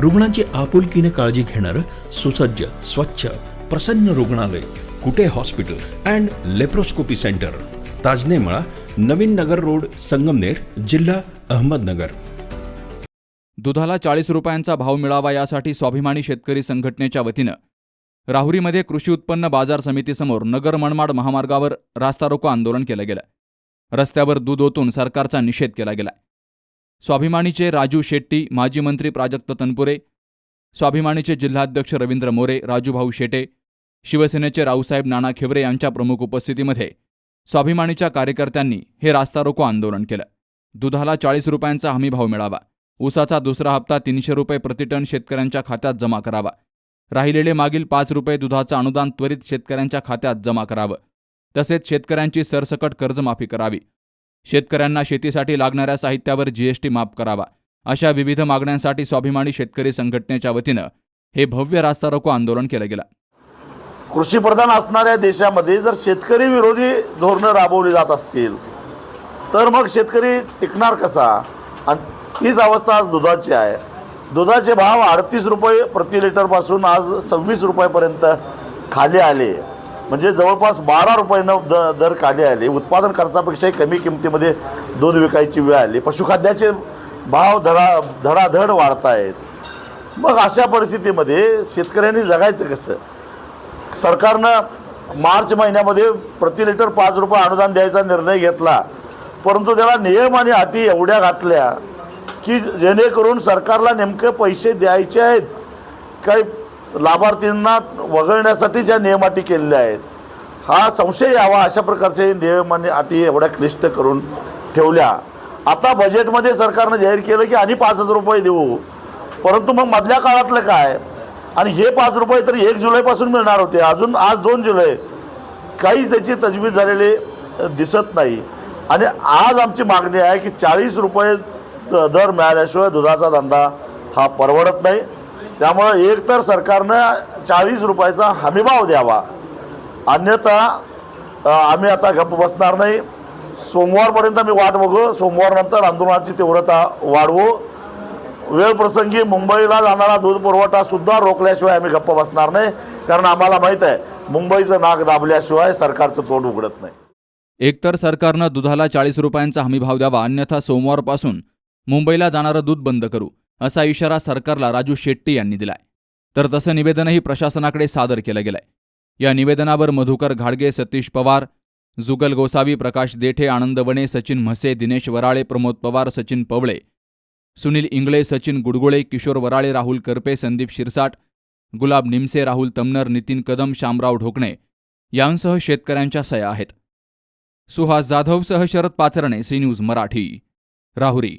रुग्णांची आपुलकीने काळजी घेणारं सुसज्ज स्वच्छ प्रसन्न रुग्णालय Kute hospital and laparoscopy centre. Tajnemala Navin Nagar road Sangamner जिल्हा अहमदनगर. दुधाला चाळीस रुपयांचा भाव मिळावा यासाठी स्वाभिमानी शेतकरी संघटनेच्या वतीनं राहुरीमध्ये कृषी उत्पन्न बाजार समितीसमोर नगर मनमाड महामार्गावर रास्ता रोको आंदोलन केलं गेलं. रस्त्यावर दूध ओतून सरकारचा निषेध केला गेला. स्वाभिमानीचे राजू शेट्टी माजी मंत्री प्राजक्त तनपुरे स्वाभिमानीचे जिल्हाध्यक्ष रवींद्र मोरे राजूभाऊ शेटे शिवसेनेचे रावसाहेब नाना खेवरे यांच्या प्रमुख उपस्थितीमध्ये स्वाभिमानीच्या कार्यकर्त्यांनी हे रास्ता रोको आंदोलन केलं. दुधाला चाळीस रुपयांचा हमीभाव मिळावा. ऊसाचा दुसरा हप्ता तीनशे रुपये प्रतिटन शेतकऱ्यांच्या खात्यात जमा करावा. राहिलेले मागील पाच रुपये दुधाचं अनुदान त्वरित शेतकऱ्यांच्या खात्यात जमा करावं. तसेच शेतकऱ्यांची सरसकट कर्जमाफी करावी. शेतकऱ्यांना शेतीसाठी लागणाऱ्या साहित्यावर जीएसटी माफ करावा. अशा विविध मागण्यांसाठी स्वाभिमानी शेतकरी संघटनेच्या वतीनं हे भव्य रास्ता रोको आंदोलन केलं गेलं. कृषीप्रधान असणाऱ्या देशामध्ये जर शेतकरी विरोधी धोरणं राबवली जात असतील तर मग शेतकरी टिकणार कसा? आणि तीच अवस्था आज दुधाची आहे. दुधाचे भाव अडतीस रुपये प्रति लिटरपासून आज सव्वीस रुपयापर्यंत खाली आले. म्हणजे जवळपास बारा रुपयानं द दर खाली आले. उत्पादन खर्चापेक्षाही कमी किमतीमध्ये दूध विकायची वेळ आली. पशुखाद्याचे भाव धडा धडाधड वाढत आहेत मग अशा परिस्थितीमध्ये शेतकऱ्यांनी जगायचं कसं? सरकारनं मार्च महिन्यामध्ये प्रति लिटर पाच रुपये अनुदान द्यायचा निर्णय घेतला. परंतु त्याला नियम आणि अटी एवढ्या घातल्या की जेणेकरून सरकारला नेमके पैसे द्यायचे आहेत. काही लाभार्थींना वगळण्यासाठी ज्या नियमाटी केलेल्या आहेत हा संशय यावा अशा प्रकारचे नियम आणि अटी एवढ्या क्लिष्ट करून ठेवल्या. आता बजेटमध्ये सरकारनं जाहीर केलं की आणि पाच हजार रुपये देऊ. परंतु मग मधल्या काळातलं काय? आणि हे पाच रुपये तर एक जुलैपासून मिळणार होते. अजून आज दोन जुलै. काहीच त्याची तजवीज झालेली दिसत नाही. आणि आज आमची मागणी आहे की चाळीस रुपये दर मिळाल्याशिवाय दुधाचा धंदा हा परवडत नाही. त्यामुळं एक तर सरकारनं चाळीस रुपयाचा हमीभाव द्यावा. अन्यथा आम्ही आता गप्प बसणार नाही. सोमवारपर्यंत आम्ही वाट बघू. सोमवारनंतर आंदोलनाची तीव्रता वाढवू. वेळप्रसंगी मुंबईला जाणारा दूध पुरवठा सुद्धा रोखल्याशिवाय आम्ही गप्प बसणार नाही. कारण आम्हाला माहीत आहे मुंबईचं नाक दाबल्याशिवाय सरकारचं तोंड उघडत नाही. एकतर सरकारनं दुधाला चाळीस रुपयांचा हमीभाव द्यावा. अन्यथा सोमवारपासून मुंबईला जाणारं दूध बंद करू. असा इशारा सरकारला राजू शेट्टी यांनी दिलाय. तर तसं निवेदनही प्रशासनाकडे सादर केलं गेलंय. या निवेदनावर मधुकर घाडगे सतीश पवार जुगल गोसावी प्रकाश देठे आनंद वणे सचिन म्हसे दिनेश वराळे प्रमोद पवार सचिन पवळे सुनील इंगळे सचिन गुडगुळे किशोर वराळे राहुल करपे संदीप शिरसाट गुलाब निमसे राहुल तमनर नितीन कदम शामराव ढोकणे यांसह शेतकऱ्यांच्या सया आहेत. सुहास जाधवसह शरद पाचरणे सी न्यूज मराठी राहुरी.